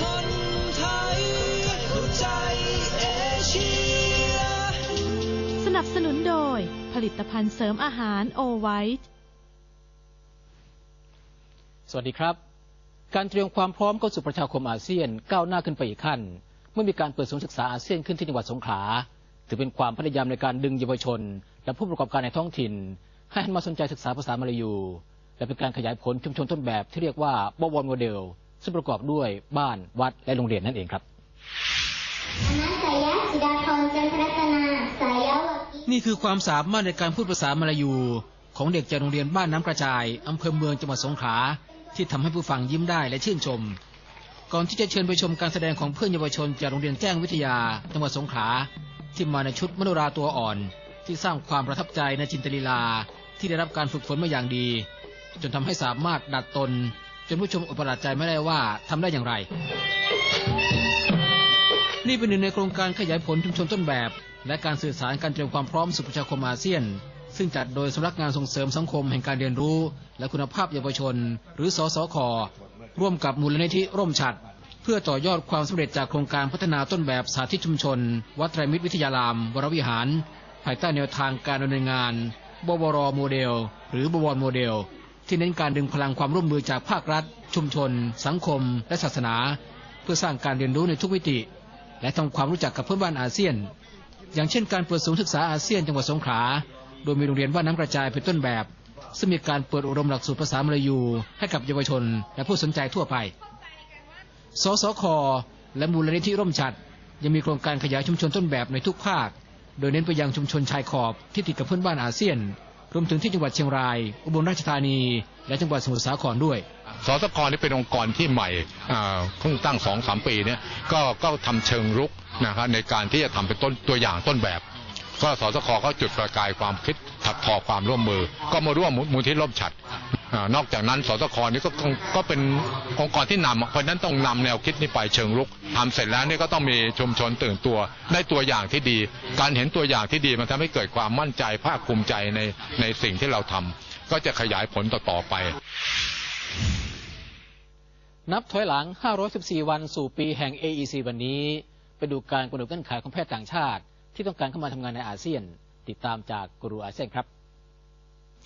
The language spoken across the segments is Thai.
คนไทยเข้าใจเอเชีย สนับสนุนโดย ผลิตภัณฑ์เสริมอาหารโอไวท์สวัสดีครับ การเตรียมความพร้อมเข้าสู่ประชาคมอาเซียนก้าวหน้าขึ้นไปอีกขั้น เมื่อมีการเปิดศูนย์ศึกษาอาเซียนขึ้นที่จังหวัดสงขลาถือเป็นความพยายามในการดึงเยาวชน และผู้ประกอบการในท้องถิ่น ให้หันมาสนใจศึกษาภาษามาลายู และเป็นการขยายผลชุมชนต้นแบบที่เรียกว่าบวรโมเดล ซึ่งประกอบด้วยบ้านวัดและโรงเรียนนั่นเองครับ Anak saya sudah konsentrasi saya waktu นี่คือความสามารถในการพูดภาษามาลายู ของเด็กจากโรงเรียนบ้านน้ำกระจายอำเภอเมืองจังหวัดสงขลาที่ทำให้ผู้ฟังยิ้มได้และชื่นชม ก่อนที่จะเชิญไปชมการแสดงของเพื่อนเยาวชนจากโรงเรียนแจ้งวิทยาจังหวัดสงขลาที่มาในชุดมโนราตัวอ่อน ที่สร้างความประทับใจในจินตลีลาที่ได้รับการฝึกฝนมาอย่างดี จนทำให้สามารถดัดตน จนผู้ชมอุปราชใจไม่ได้ว่าทำได้อย่างไร นี่เป็นหนึ่งในโครงการขยายผลชุมชนต้นแบบ และการสื่อสารการเตรียมความพร้อมสู่ประชาคมอาเซียน ซึ่งจัดโดยสำนักงานส่งเสริมสังคมแห่งการเรียนรู้ และคุณภาพเยาวชน หรือสสคร่วมกับมูลนิธิร่มฉัดเพื่อต่อยอดความสำเร็จจากโครงการพัฒนาต้นแบบสาธิตชุมชน วัดไตรมิตรวิทยาราม วรวิหาร ภายใต้แนวทางการดำเนินงาน บวรโมเดล หรือบวรโมเดล ที่เน้นการดึงพลังความร่วมมือจากภาครัฐ ชุมชน สังคม และศาสนา เพื่อสร้างการเรียนรู้ในทุกมิติ และทำความรู้จักกับเพื่อนบ้านอาเซียน อย่างเช่น การเปิดศูนย์ศึกษาอาเซียนจังหวัดสงขลาโดยมีโรงเรียนบ้านน้ำกระจายเป็นต้นแบบ ซึ่งมีการเปิดอบรมหลักสูตรภาษามลายูให้กับเยาวชน และผู้สนใจทั่วไป สสค และมูลนิธิร่มฉัดยังมีโครงการขยายชุมชนต้นแบบในทุกภาค โดยเน้นไปยังชุมชนชายขอบที่ติดกับเพื่อนบ้านอาเซียน รวมถึงที่จังหวัดเชียงราย อุบลราชธานี และจังหวัดสมุทรสาครด้วยสสคนี่เป็นองค์กรที่ใหม่อ่าเพิ่งตั้งสองสามปีเนี่ยก็ก็ทำเชิงรุกนะครับในการที่จะทำเป็นต้นตัวอย่างต้นแบบก็สสคก็จุดประกายความคิดถักทอความร่วมมือ ก็มาร่วมมูลที่ร่มฉัด อานอกจากนั้นสสคนี่ก็ก็ก็เป็นองค์กรที่นำเพราะฉะนั้นต้องนำแนวคิดนี้ไปเชิงรุกทำเสร็จแล้วนี่ก็ต้องมีชุมชนตื่นตัวได้ตัวอย่างที่ดี การเห็นตัวอย่างที่ดีมันทำให้เกิดความมั่นใจภาคภูมิใจในในสิ่งที่เราทำก็จะขยายผลต่อๆไปนับถอยหลัง 514 วันสู่ปีแห่ง AEC วันนี้ ไปดูการกำหนดเงื่อนไขของแพทย์ต่างชาติ ที่ต้องการเข้ามาทำงานในอาเซียน ติดตามจากกูรูอาเซียนครับ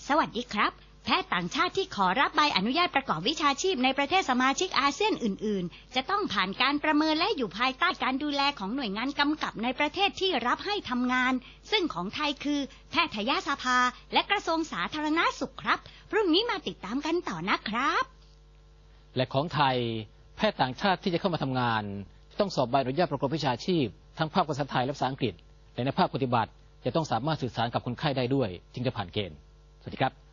สวัสดีครับ แพทย์ต่างชาติที่ขอรับใบอนุญาตประกอบวิชาชีพในประเทศสมาชิกอาเซียนอื่น ๆ จะต้องผ่านการประเมินและอยู่ภายใต้การดูแลของหน่วยงานกำกับในประเทศที่รับให้ทำงาน ซึ่งของไทยคือ แพทยสภา และกระทรวงสาธารณาสุขครับ พรุ่งนี้มาติดตามกันต่อนะครับ และของไทย แพทย์ต่างชาติที่จะเข้ามาทำงาน ต้องสอบใบอนุญาตประกอบวิชาชีพ ทั้งภาคภาษาไทยและภาษาอังกฤษและในภาคปฏิบัติจะต้องสามารถสื่อสารกับคนไข้ได้ด้วย จึงจะผ่านเกณฑ์สวัสดีครับ